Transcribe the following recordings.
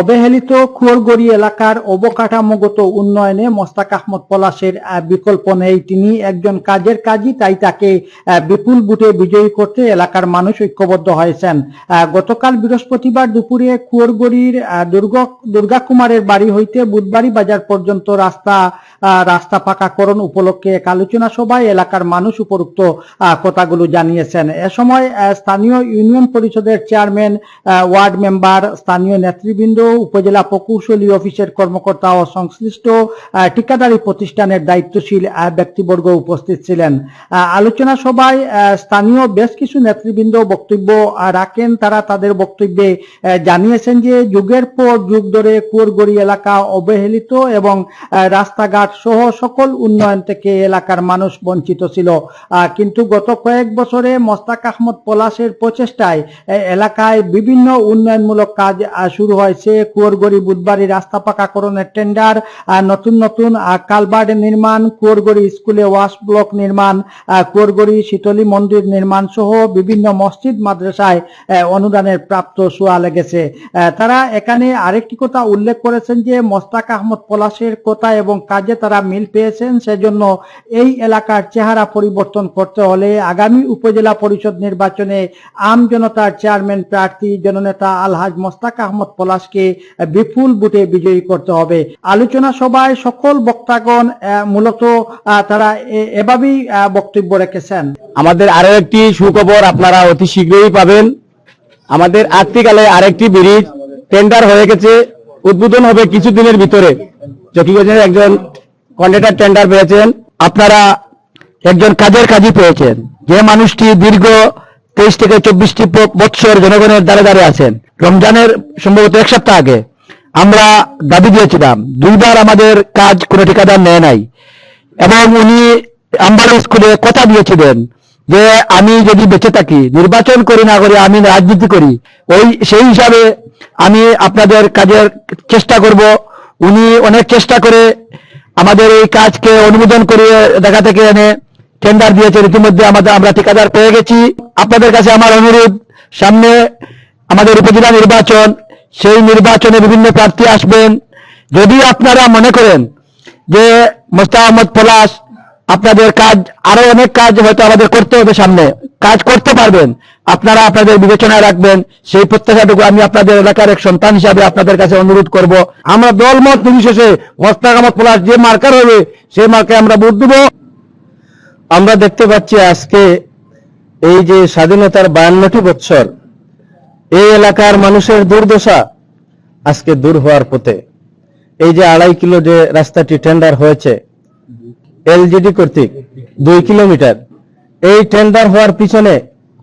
অবহেলিত কুয়ারগড়ি এলাকার অবকাঠামোগত উন্নয়নে মোস্তাক আহমদ পলাশের বিকল্প নেই। তিনি একজন কাজের কাজই তাই তাকে বিপুল বুটে বিজয়ী করতে এলাকার মানুষ ঐক্যবদ্ধ হয়েছেন। গতকাল বৃহস্পতিবার দুপুরে কুয়ারগড়ির দুর্গ দুর্গা কুমারের বাড়ি হইতে বুধবাড়ি বাজার পর্যন্ত রাস্তা রাস্তা পাকাকরণ উপলক্ষে এক আলোচনা সভায় এলাকার মানুষ উপরোক্ত কথাগুলো জানিয়েছেন। এ সময় স্থানীয় ইউনিয়ন পরিষদের চেয়ারম্যান ওয়ার্ড মেম্বার, স্থানীয় নেতৃবৃন্দ উপজেলা প্রকৌশলী অফিসের কর্মকর্তা ও সংশ্লিষ্ট ঠিকাদারি প্রতিষ্ঠানের দায়িত্বশীল ব্যক্তিবর্গ উপস্থিত ছিলেন। আলোচনা সভায় স্থানীয় বেশ কিছু নেতৃবৃন্দ বক্তব্য রাখেন। তারা তাদের বক্তব্যে জানিয়েছেন যে যুগের পর যুগ ধরে কুয়ারগড়ি এলাকা অবহেলিত এবং রাস্তাঘাট সহ সকল উন্নয়ন থেকে এলাকার মানুষ বঞ্চিত ছিল। কিন্তু গত কয়েক বছরে মোস্তাক আহমদ পলাশের প্রচেষ্টায় এলাকায় বিভিন্ন উন্নয়নমূলক কাজ শুরু হয়েছে। কুয়ারগড়ি বুধবাড়ি রাস্তা পাকাকরণের টেন্ডার নতুন নতুন কালবার্ড নির্মাণ, কুয়ারগড়ি স্কুলে ওয়াশ ব্লক নির্মাণ কুয়ারগড়ি শীতলী মন্দির নির্মাণ সহ বিভিন্ন মসজিদ, মাদ্রাসায় অনুদানের প্রাপ্ত সোয়া লেগেছে। তারা এখানে আরেকটি কথা উল্লেখ করেছেন যে মোস্তাক আহমদ পলাশের কথা এবং কাজে তারা মিল পেয়েছেন, সেজন্য এই এলাকার চেহারা পরিবর্তন করতে হলে আগামী উপজেলা পরিষদ নির্বাচনে আম জনতার চেয়ারম্যান প্রার্থী, জননেতা আলহাজ মোস্তাক আহমদ পলাশকে বিপুল বুটে বিজয়ী করতে হবে। আলোচনা সভায় সকল বক্তাগণ মূলত তারা এভাবেই বক্তব্য রেখেছেন। আমাদের আরও একটি সুখবর আপনারা অতি শীঘ্রই পাবেন। আমাদের আত্মিকালে আরেকটি ব্রিজ টেন্ডার হয়ে গেছে। উদ্বোধন হবে কিছুদিনের ভিতরে। চকিগঞ্জের একজন কন্ট্রাক্টর টেন্ডার পেয়েছেন। আপনারা একজন কাজের কাজই পেয়েছেন। যে মানুষটি দীর্ঘ তেইশ থেকে চব্বিশটি বৎসর জনগণের দ্বারে দ্বারে আছেন। রমজানের সম্ভবত এক সপ্তাহ আগে আমরা দাবি দিয়েছিলাম, দুইবার আমাদের কাজ কোনো ঠিকাদার নেয় নাই। এবং উনি আম্বাল স্কুলে কথা দিয়েছিলেন যে আমি যদি বেঁচে থাকি, নির্বাচন করি না করি, আমি রাজনীতি করি, ওই সেই হিসাবে আমি আপনাদের কাজের চেষ্টা করব। উনি অনেক চেষ্টা করে আমাদের এই কাজকে অনুমোদন করিয়ে দেখা থেকে এনে টেন্ডার দিয়েছেন। ইতিমধ্যে আমাদের, আমরা ঠিকাদার পেয়ে গেছি। আপনাদের কাছে আমার অনুরোধ, সামনে আমাদের উপজেলা নির্বাচন, সেই নির্বাচনে বিভিন্ন প্রার্থী আসবেন। যদি আপনারা মনে করেন যে মোস্তা আহমদ পলাশ, আপনাদের কাজ, আরও অনেক কাজ হয়তো আমাদের করতে হবে সামনে, কাজ করতে পারবেন। আপনারা আপনাদের বিবেচনায় রাখবেন, সেই প্রত্যাশাটুকু আমি আপনাদের এলাকার এক সন্তান হিসাবে আপনাদের কাছে অনুরোধ করব। আমরা দলমত নির্বিশেষে মোস্তাক আহমদ পলাশ যে মার্কার হবে, সেই মার্কে আমরা ভোট দেবো। আমরা দেখতে পাচ্ছি আজকে এই যে স্বাধীনতার বায়ান্নটি বৎসর এই এলাকার মানুষের দুর্দশা আজকে দূর হওয়ার পথে। এই যে আড়াই কিলো যে রাস্তাটি টেন্ডার হয়েছে, এলজিডি কর্তৃক দুই কিলোমিটার, এই টেন্ডার হওয়ার পিছনে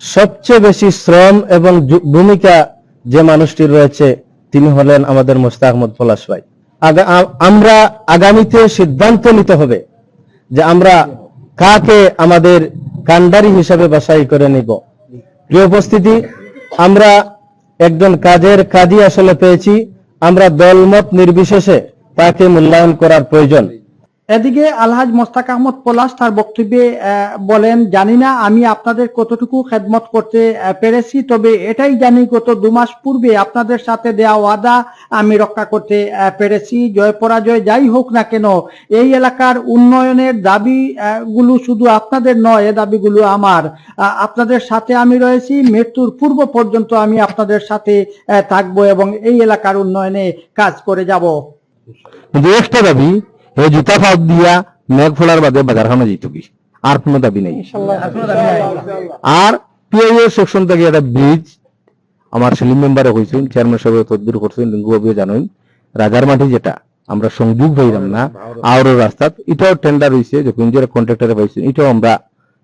সবচেয়ে বেশি শ্রম এবং ভূমিকা যে মানুষটি রয়েছে, তিনি হলেন আমাদের মোস্তাক আহমদ পলাশ ভাই। আমরা আগামীতে সিদ্ধান্ত নিতে হবে যে আমরা কাকে আমাদের কান্ডারি হিসাবে বাসাই করে নিব। প্রিয় উপস্থিতি, আমরা একজন কাজের কাজই আসলে পেয়েছি। আমরা দলমত নির্বিশেষে তাকে মূল্যায়ন করার প্রয়োজন। এদিকে আলহাজ মোস্তাক আহমদ পলাশ তার বক্তব্যে বলেন জানি না আমি আপনাদের কতটুকু খেদমত করতে পেরেছি তবে এটাই জানি গত দু মাস পূর্বে আপনাদের সাথে দেওয়া ওয়াদা আমি রক্ষা করতে পেরেছি। জয় পরাজয় যাই হোক না কেন এই এলাকার উন্নয়নের দাবি আহ, গুলো শুধু আপনাদের নয় এ দাবিগুলো আমার। আপনাদের সাথে আমি রয়েছি মৃত্যুর পূর্ব পর্যন্ত আমি আপনাদের সাথে থাকব এবং এই এলাকার উন্নয়নে কাজ করে যাব। একটা দাবি এই জুতা ফাঁক দিয়া মেঘ ফোলার বাদে বাজারখানা যেত কি? আর কোনো দাবি নেই। আর পিআইও সেকশন থেকে একটা ব্রিজ আমার সেলিম মেম্বারে হয়েছেন চেয়ারম্যান সাহেব তদবির করছেন লিঙ্গুবাবুও জানেন। রাজার মাটি যেটা আমরা সংযোগ হইলাম না আওর রাস্তা এটাও টেন্ডার হয়েছে যে কুঞ্জের কন্ট্রাক্টরে পাইছেন এটাও আমরা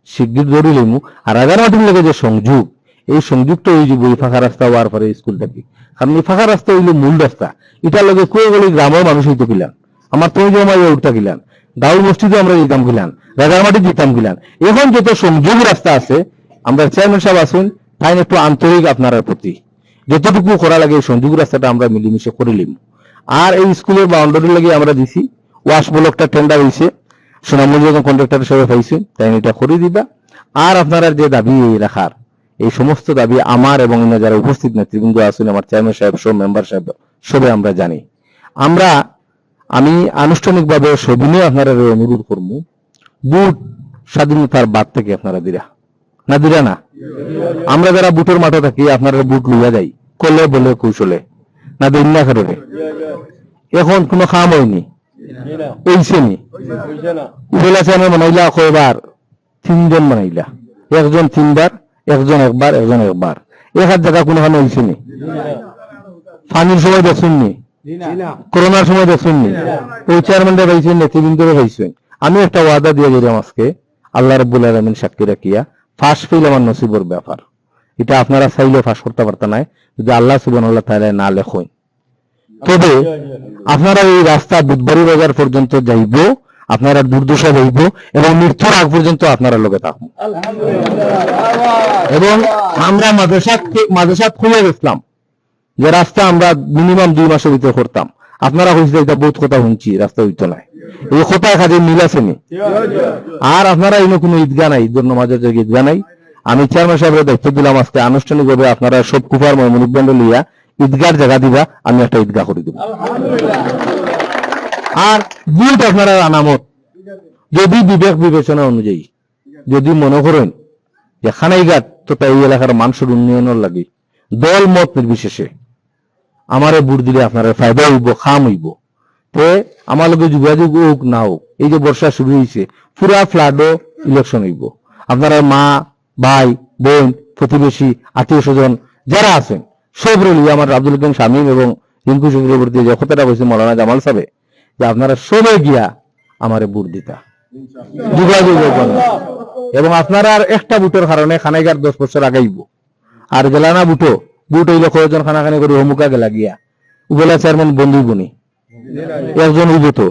শিগগির ধরে লইমু। আর রাজার মাটির লেগে যে সংযোগ এই সংযোগটা ওই যে বই ফাঁকা রাস্তা হওয়ার পরে স্কুলটাকে কারণ এই ফাঁকা রাস্তা হইল মূল রাস্তা। এটার লগে কুয়ে গলি গ্রামের মানুষ হইতে কিলান আমার তুমি জমা উঠতা কিলান দাউল মসজিদে আমরা যেতাম কিলান রাজারমাটি যেতাম কিলান এখন যত সংযোগ রাস্তা আছে, আমরা চেয়ারম্যান সাহেব আছেন, তাই একটু আন্তরিক আপনার প্রতি। যতটুকু করা লাগে সংযোগ রাস্তাটা আমরা মিলেমিশে করে লিম আর এই স্কুলের বাউন্ডারি লাগে আমরা দিছি, ওয়াশ ব্লকটা টেন্ডার হয়েছে যখন কন্ট্রাক্টর হিসেবে পাইছেন তাই এটা করে দিবা। আর আপনারা যে দাবি রাখার, এই সমস্ত দাবি আমার এবং যারা উপস্থিত নেতৃবৃন্দ আছেন, আমার চেয়ারম্যান সাহেব সব মেম্বার সাহেব, সবে আমরা জানি। আমরা আমি আনুষ্ঠানিকভাবে সবিনয় আপনারা অনুরোধ করব, বুট স্বাধীনতার বাদ থেকে আপনারা দিরা। না দিরা না। আমরা যারা বুটের মাঠে থাকি, আপনারা বুট লইয়া যাই। কলে, বলে, কৌশলে। না দিন না কারণে এখন কোনো খাম হয়নি। ওইছে নি? উপলা চেয়ারম্যান বানাইলা, কয়বার? তিনজন বানাইলা। একজন তিনবার, একজন একবার একজন একবার। এক হাত জায়গা কোনোখানে হয়েছে নি? ফানির সময় দেখছেন নি? করোনার সময় দেখছেন নি? ওই চেয়ারম্যানটা পাইছেন আমি একটা ওয়াদা দিয়ে গেলাম আজকে। আল্লাহ রব্বুল আলমিন সাক্ষী রাখিয়া ফাঁস ফেল আমার নসিবর ব্যাপার। এটা আপনারা চাইলে ফাঁস করতে পারতেন না যদি আল্লাহ সুবান আল্লাহ তাহলে না লেখেন তবে আপনারা এই রাস্তা বুধবাড়ি বাজার পর্যন্ত যাইব আপনারা দুর্দশা হইব এবং মৃত্যুর আগ পর্যন্ত আপনারা লোকে থাকব। এবং আমরা মাদ্রাসাত মাদ্রাসাত খুলে গেছিলাম যে রাস্তা আমরা মিনিমাম দুই মাসের ভিতরে করতাম। আপনারা হয়েছে এটা বহুত কথা শুনছি রাস্তা হইতো নাই এই কথা কাজে মিল আছে নি? আর আপনারা এনে কোনো ঈদগা নাই, ঈদের নামাজের জায়গায় ঈদগা নাই। আমি চেয়ারম্যান সাহেবের দায়িত্ব দিলাম আজকে, আনুষ্ঠানিকভাবে আপনারা সব কুফার মনুকবন্ড লইয়া ঈদগার জায়গা দিবা, আমি একটা ঈদগা করে দিব। আর বুট আপনারা আনামত। যদি বিবেক বিবেচনা অনুযায়ী, যদি মনে করেন যে খানাইঘাট তথা এই এলাকার মানুষের উন্নয়নের লাগে দল মত নির্বিশেষে আমারে বুট দিলে আপনারা ফায়দা হইব খাম হইব তে আমার লগে যোগাযোগ হোক, না হোক, এই যে বর্ষা শুরু হয়েছে পুরা ফ্লাডও ইলেকশন হইব। আপনারা মা, ভাই, বোন, প্রতিবেশী, আত্মীয় স্বজন, যারা আছেন, সব রলি আমার আব্দুল হাকিম শামীম এবং রিঙ্কু চক্রবর্তী যে কথাটা বলছে মৌলানা জামাল সাহেব, যে আপনারা সবে গিয়া আমারে বুট দিতা। যোগাযোগ এবং আপনারা আর একটা বুটের কারণে খানাইগার দশ বছর আগাইব। আর গেলা না বুটো বুট হইলে কয়েকজন খানাখানি করে হমুকা গেলা গিয়া উপলা চেয়ারম্যান বন্ধু বনি। একজন হইব তো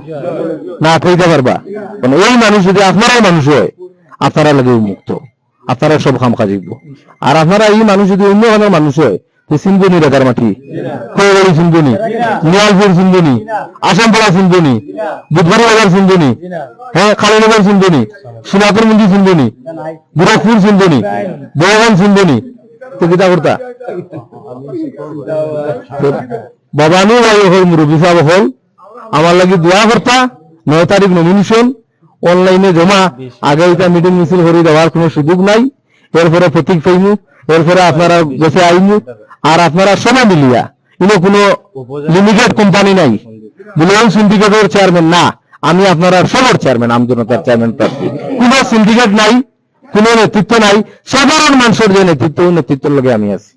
না, কইতে পারবা? মানে ওই মানুষ যদি আপনারাই মানুষ হয়, আপনারা লাগে মুক্ত আপনারা সব খাম খাজিব আর আপনারা এই মানুষ যদি অন্য ধরনের মানুষ হয় সিন্ধুনি রেখার মাটি কয়েবাড়ি সিন্ধুনি, নিয়ালপুর সিন্ধুনি, আসামপাড়া সিন্ধুনি বুধবারি বাজার সিন্ধুনি হ্যাঁ খালিনগর সিন্ধুনি সোনাপুর মন্দির সিন্ধুনি বুড়াকপুর সিন্ধুনি বড়গান সিন্ধুনি করতা? হল মুরব্বী সাহেব হল। আমার লাগি দোয়া করতা, নয় তারিখ নমিনেশন অনলাইনে জমা। আগে এটা মিটিং মিছিল করে দেওয়ার কোনো সুযোগ নাই। এরপরে প্রতীক পাইমু, এরপরে আপনারা গেছে আইমু, আর আপনারা সবাই মিলিয়া। ইনো কোনো লিমিটেড কোম্পানি নাই। বুলিয়ন সিন্ডিকেটের চেয়ারম্যান না, আমি আপনারা সবার চেয়ারম্যান আমজনতার চেয়ারম্যান প্রার্থী। কোনো সিন্ডিকেট নাই। কোনো নেতৃত্ব নাই। সাধারণ মানুষের যে নেতৃত্ব নেতৃত্বের লগে আমি আছি।